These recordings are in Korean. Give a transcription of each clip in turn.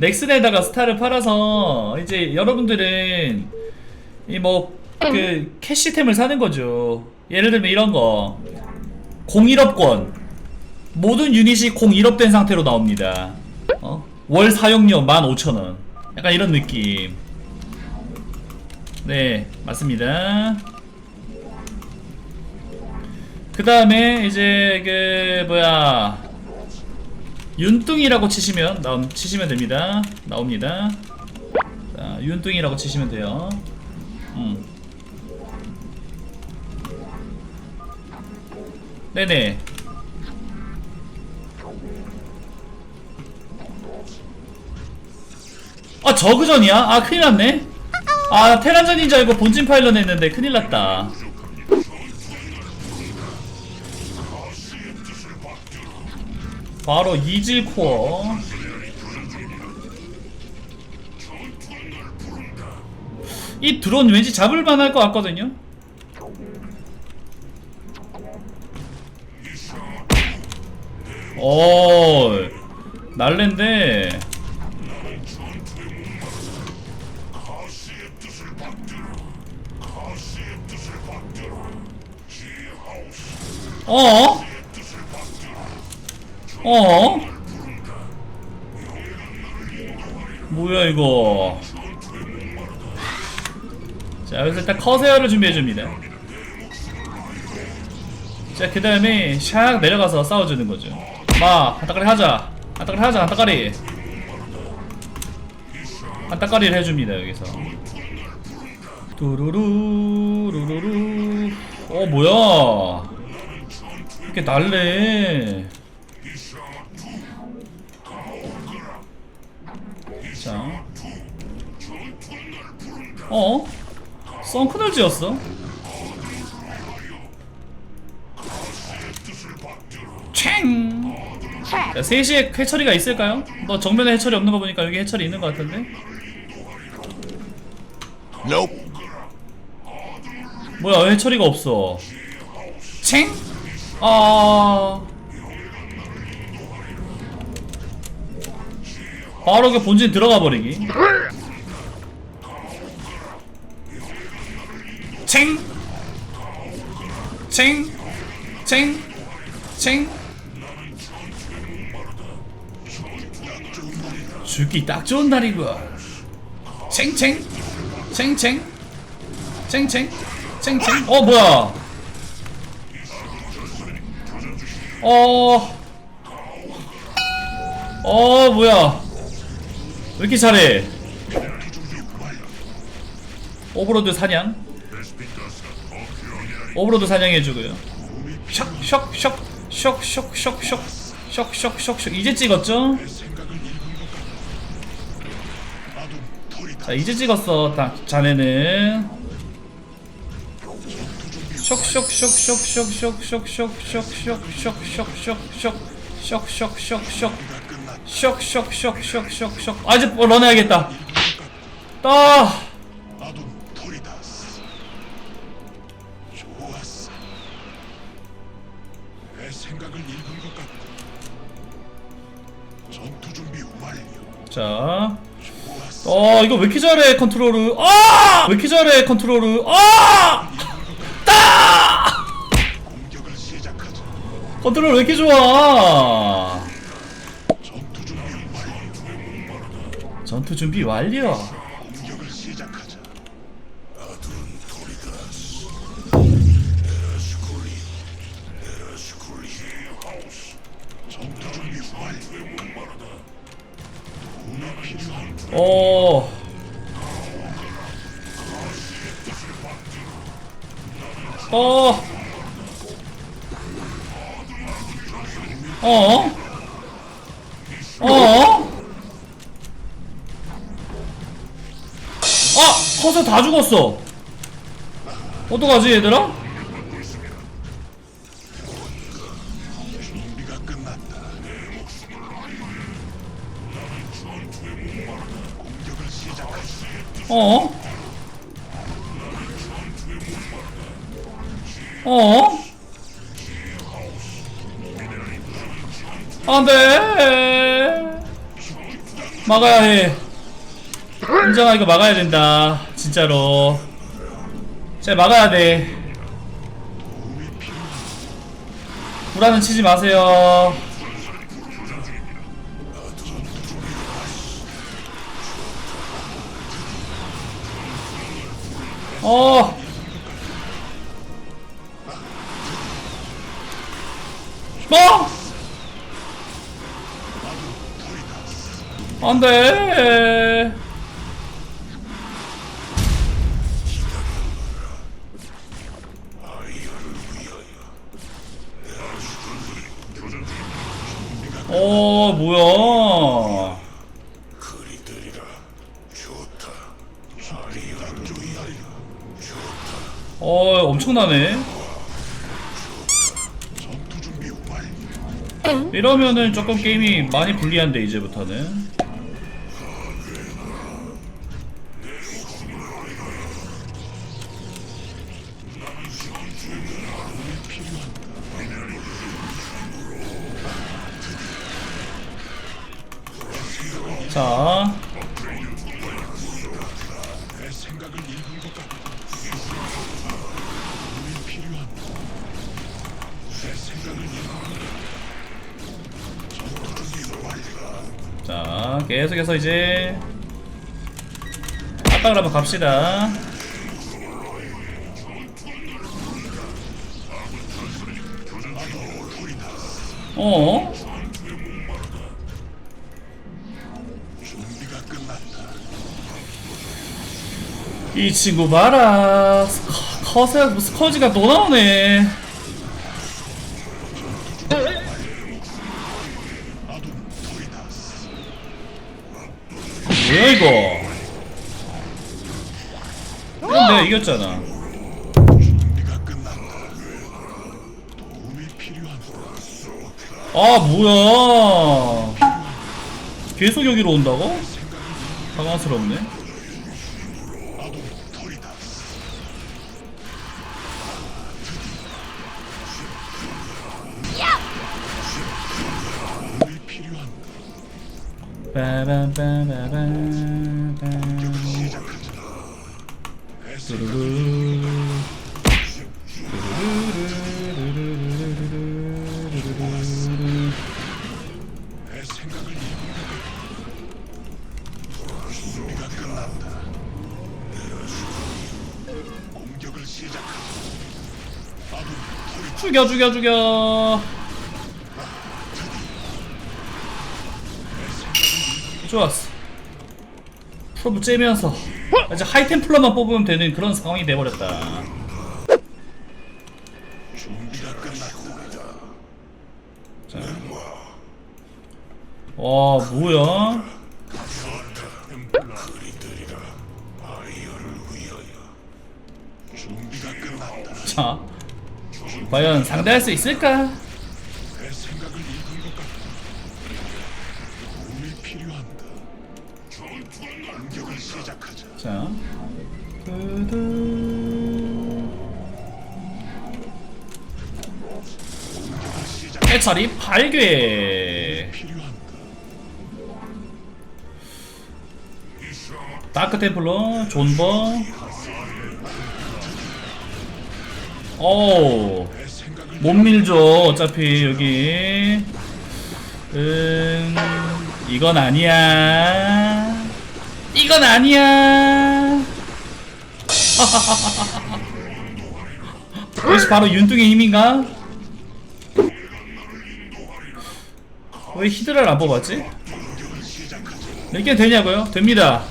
넥슨에다가 스타를 팔아서 이제 여러분들은 이 뭐 그 캐시템을 사는 거죠. 예를 들면 이런 거 01업권 모든 유닛이 01업 된 상태로 나옵니다. 어? 월 사용료 15,000원. 약간 이런 느낌. 네, 맞습니다. 그 다음에 이제 그 뭐야 윤뚱이라고 치시면 나옴 치시면 됩니다. 나옵니다. 자, 윤뚱이라고 치시면 돼요. 음. 네네. 아 저그전이야? 아 큰일 났네. 아 테란전인 줄 알고 본진 파일럿 했는데 큰일 났다. 바로 이질 코어. 이 드론 왠지 잡을 만 할 것 같거든요. 오, 날랜데. 어? 어? 뭐야 이거? 자 여기서 일단 커세어를 준비해줍니다. 자 그 다음에 샥 내려가서 싸워주는 거죠. 마 한따까리 하자. 한따까리 하자 한따까리. 한따까리를 해줍니다 여기서. 두루루 루루루. 어 뭐야? 이렇게 날래 자. 어? 썬크널 지었어? 챙! 자, 3시에 해처리가 있을까요? 너 정면에 해처리 없는 거 보니까 여기 해처리 있는 거 같은데? Nope. 뭐야, 왜 해처리가 없어? 챙! 아. 바로 그 본진 들어가 버리기. 챙! 챙! 챙! 챙! 죽기 딱 좋은 날이고. 챙챙! 챙챙! 챙챙! 챙챙! 어, 뭐야! 어. 어, 뭐야. 왜 이렇게 잘해? 오브로드 사냥. 오브로드 사냥해주고요. 샥샥샥샥샥샥샥샥샥 이제 찍었죠? 자 이제 찍었어 다 자네는 쇽쇽쇽쇽쇽쇽쇽쇽쇽쇽쇽쇽쇽쇽쇽쇽쇽 쇽 쇽쇽쇽쇽쇽 아직 뭐 런해야겠다 따 아둔 토리다스. 좋았어. 내 생각을 읽은 것 같고. 전투 준비 완료. 자, 좋았어. 어 이거 왜 이렇게 잘해 컨트롤을 아! 왜 이렇게 잘해 컨트롤을 아! 따! 공격을 시작하자. 컨트롤 왜 이렇게 좋아? 전투 준비 완료. 공격을 아! 커서 다 죽었어. 어떡하지, 얘들아? 시작하자. 어? 어? 안 돼. 막아야 해. 인정아 이거 막아야 된다. 진짜로. 진짜 막아야 돼. 불안은 치지 마세요. 어. 뭐? 안 돼. 나네. 이러면은 조금 게임이 많이 불리한데, 이제부터는. 자, 계속해서 이제 압박을 한번 갑시다. 어? 이 친구 봐라. 컷에 스커지가 또 나오네. 이겼잖아. 아 뭐야 계속 여기로 온다고? 당황스럽네 빠바바바바 시작하자. 내 생각을 뚜루루. 내 생각을 읽은 것 같다. 준비가 끝났다. 공격을 시작하자. 아둔 토리 죽여. 좋았어. 프로브 째면서 이제 하이템플러만 뽑으면 되는 그런 상황이 돼버렸다. 자. 와 뭐야? 자 과연 상대할 수 있을까? 해처리 발괴. 다크 템플러 존버. 생각을 못 밀죠. 어차피 여기. 음, 이건 아니야. 이건 아니야. 이것이 바로 윤뚱의 힘인가? 왜 히드라를 안 뽑았지? 몇개 되냐고요? 됩니다.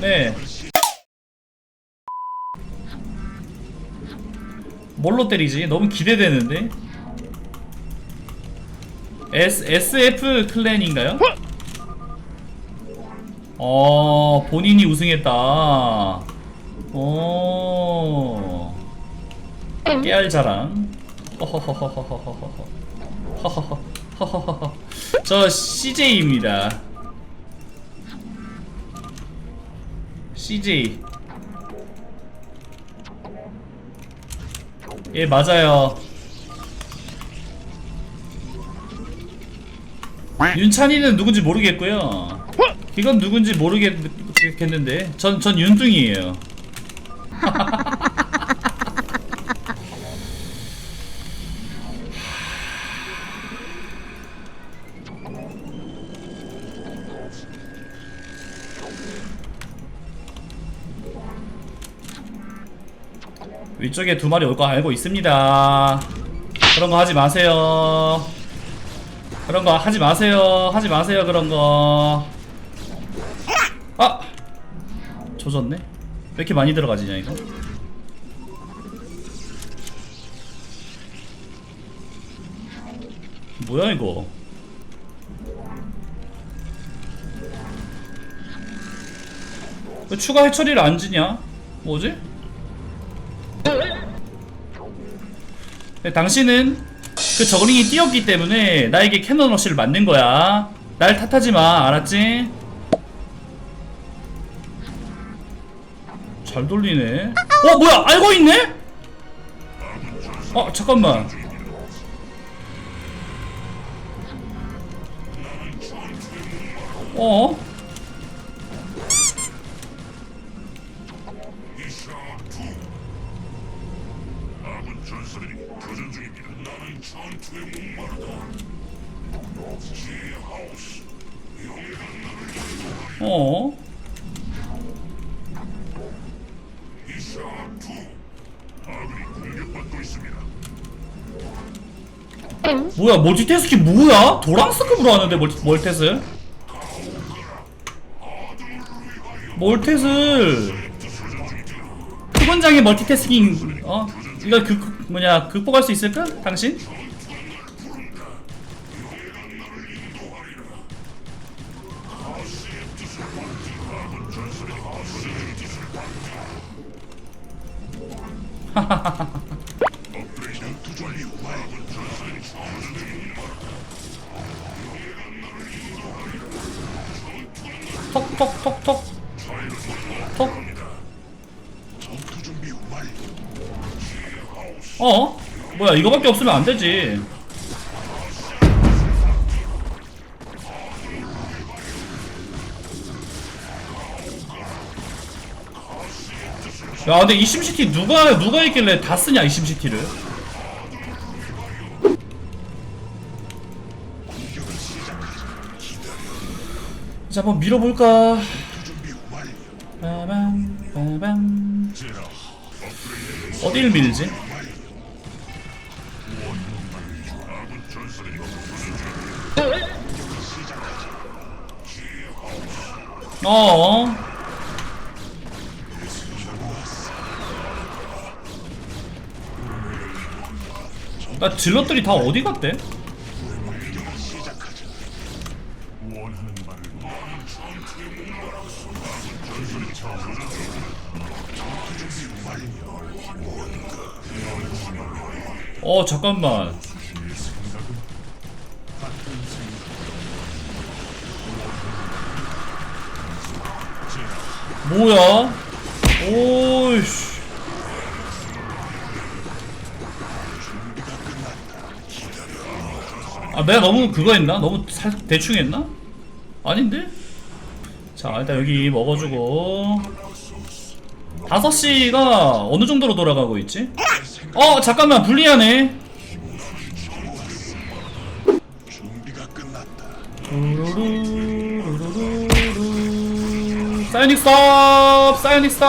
네. 뭘로 때리지? 너무 기대되는데? S, SF 클랜인가요? 어, 본인이 우승했다. 오. 깨알 자랑. 허허허허허허허허. 허허허. 허허허허. 저 CJ입니다. CJ. 예, 맞아요. 윤찬이는 누군지 모르겠고요. 이건 누군지 모르겠는데 전 전 윤둥이에요. 위쪽에 두 마리 올 거 알고 있습니다. 그런 거 하지 마세요. 그런 거 하지 마세요. 하지 마세요. 그런 거. 아! 조졌네. 왜 이렇게 많이 들어가지냐 이거? 뭐야 이거? 왜 추가 해처리를 안 지냐? 뭐지? 네, 당신은 그 저글링이 뛰었기 때문에 나에게 캐논 러쉬를 맞는 거야. 날 탓하지 마, 알았지? 잘 돌리네. 어, 뭐야? 알고 있네? 어, 잠깐만. 어? 어? 이샤2 아군이 공격받고 있습니다. 뭐야, 멀티태스킹 뭐야? 도랑스급으로 하는데, 멀티, 멀텟을? 멀텟을. 크건장의 멀티태스킹, 어? 이거 극, 뭐냐, 극복할 수 있을까? 당신? 톡, 톡. 어? 뭐야, 이거밖에 없으면 안 되지. 야, 근데 이 심시티 누가, 누가 있길래 다 쓰냐, 이 심시티를? 공격을 시작하자. 기다려. 자, 한번 밀어볼까? 빠밤, 빠밤. 어디를 밀지? 아군 전설이 시작하자. 어. 나 질럿들이 다 어디 갔대? 어 잠깐만 뭐야? 오 아 내가 너무 그거 했나? 너무 살, 대충 했나? 아닌데? 자 일단 여기 먹어주고 5시가 어느 정도로 돌아가고 있지? 어 잠깐만 불리하네. 사이닉 스톱! 사이닉 스톱!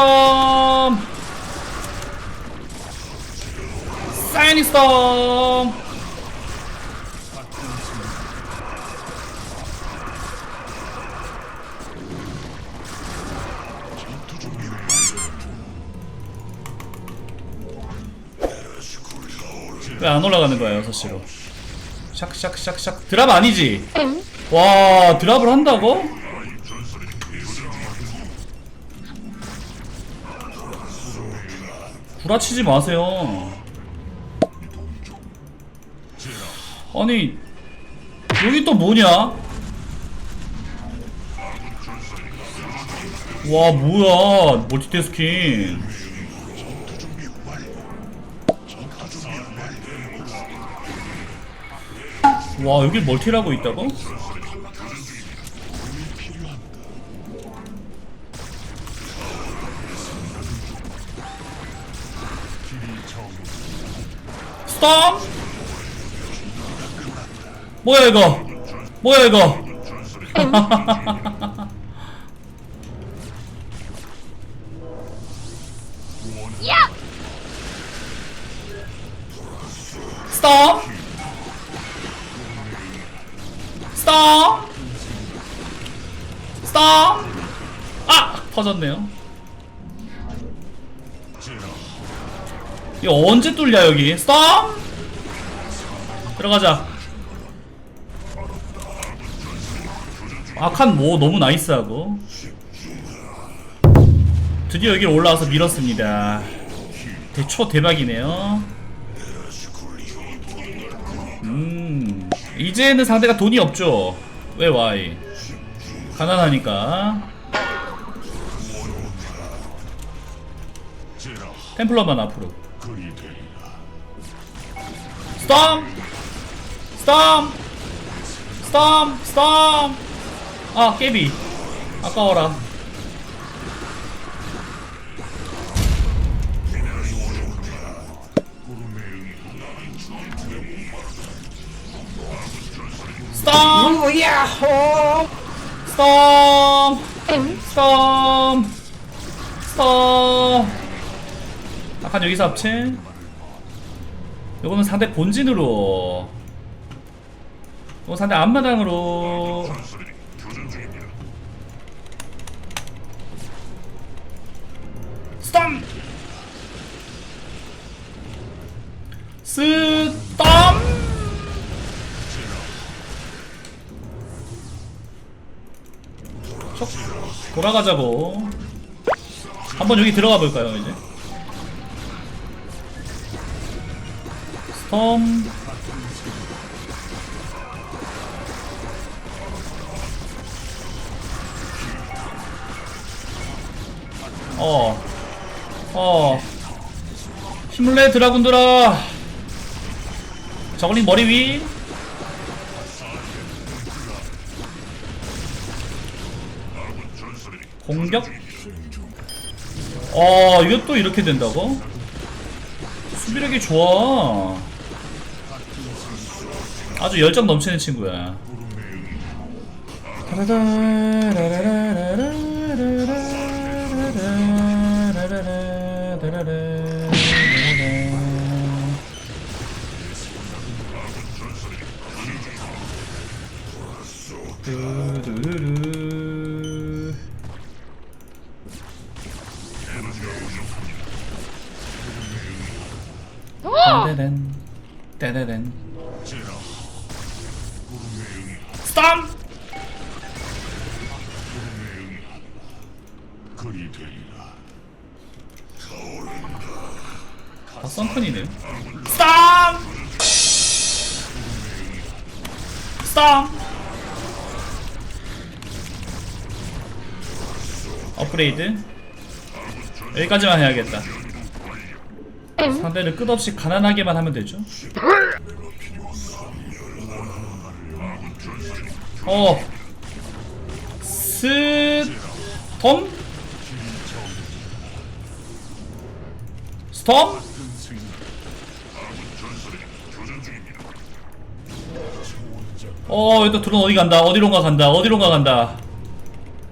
사이닉 스 왜 안 올라가는 거야 6시로 샥샥샥샥 드랍 아니지? 와 드랍을 한다고? 구라치지 마세요 아니 여기 또 뭐냐? 와 뭐야 멀티태스킹 와 여기 멀티라고 있다고? 스톰? 뭐야 이거 뭐야 이거 음. 터졌네요. 이거 언제 뚫려 여기? 스톰 들어가자. 아칸 뭐 너무 나이스하고. 드디어 여기 올라와서 밀었습니다. 대초 대박이네요. 음 이제는 상대가 돈이 없죠. 왜 와이 가난하니까 템플러만 앞으로. 스톰! 스톰! 스톰! 스톰! 아 깨비. 아까워라. 스톰! 야호! 스톰! 응? 스톰! 스톰 아까 여기서 합체 요거는 상대 본진으로. 요거 상대 앞마당으로. 스톰! 스톰! 촉 돌아가자고. 한번 여기 들어가 볼까요 이제 스톰 어, 어, 힘을 내 드라군들아. 저글링 머리 위. 공격. 어, 또 이렇게 된다고? 수비력이 좋아. 아주 열정 넘치는 친구야. 업그레이드 여기까지만 해야겠다 응? 상대를 끝없이 가난하게만 하면 되죠 어 스톰 스톰 어, 또 드론 어디 간다. 어디론가 간다. 어디론가 간다.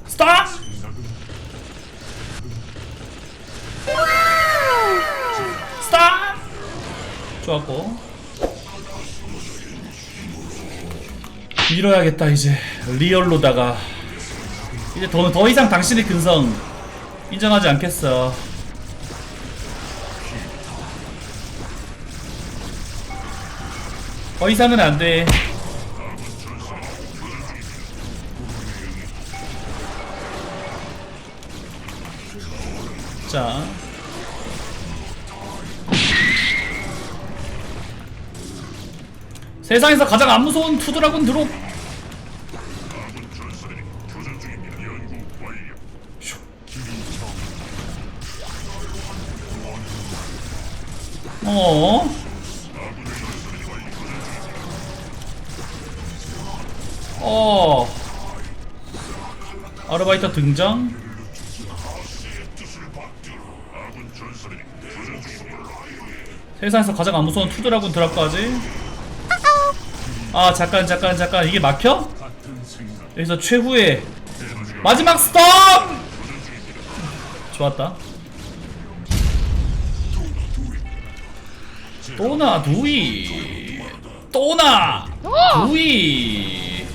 스탑! 좋았고. 밀어야겠다, 이제. 리얼로다가. 이제 더, 더 이상 당신의 근성 인정하지 않겠어. 더 이상은 안 돼. 세상에서 가장 안 무서운 투드라군 드롭. 슉. 어? 어. 아르바이터 등장. 세상에서 가장 안 무서운 투드라군 드랍까지 아 잠깐 잠깐 잠깐. 이게 막혀? 여기서 최후의 마지막 스톰! 좋았다. 또나 두이. 또나 두이.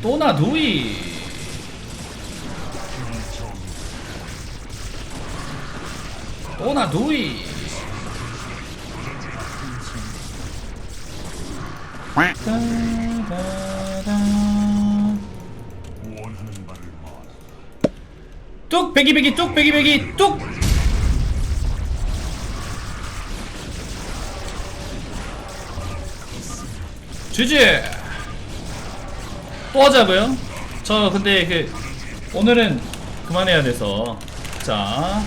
또나 두이. 또나 두이 뚝 배기 배기 뚝 배기 배기 뚝. 주지. 또 하자고요? 저 근데 그 오늘은 그만해야 돼서. 자.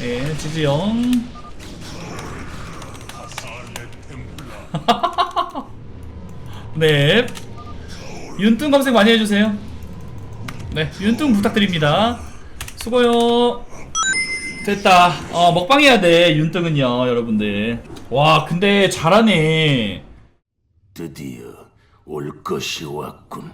예, 지지영 네 윤뚱 검색 많이 해주세요 네, 윤뚱 부탁드립니다. 수고요. 됐다. 어, 먹방 해야 돼, 윤뚱은요, 여러분들. 와, 근데 잘하네. 드디어 올 것이 왔군.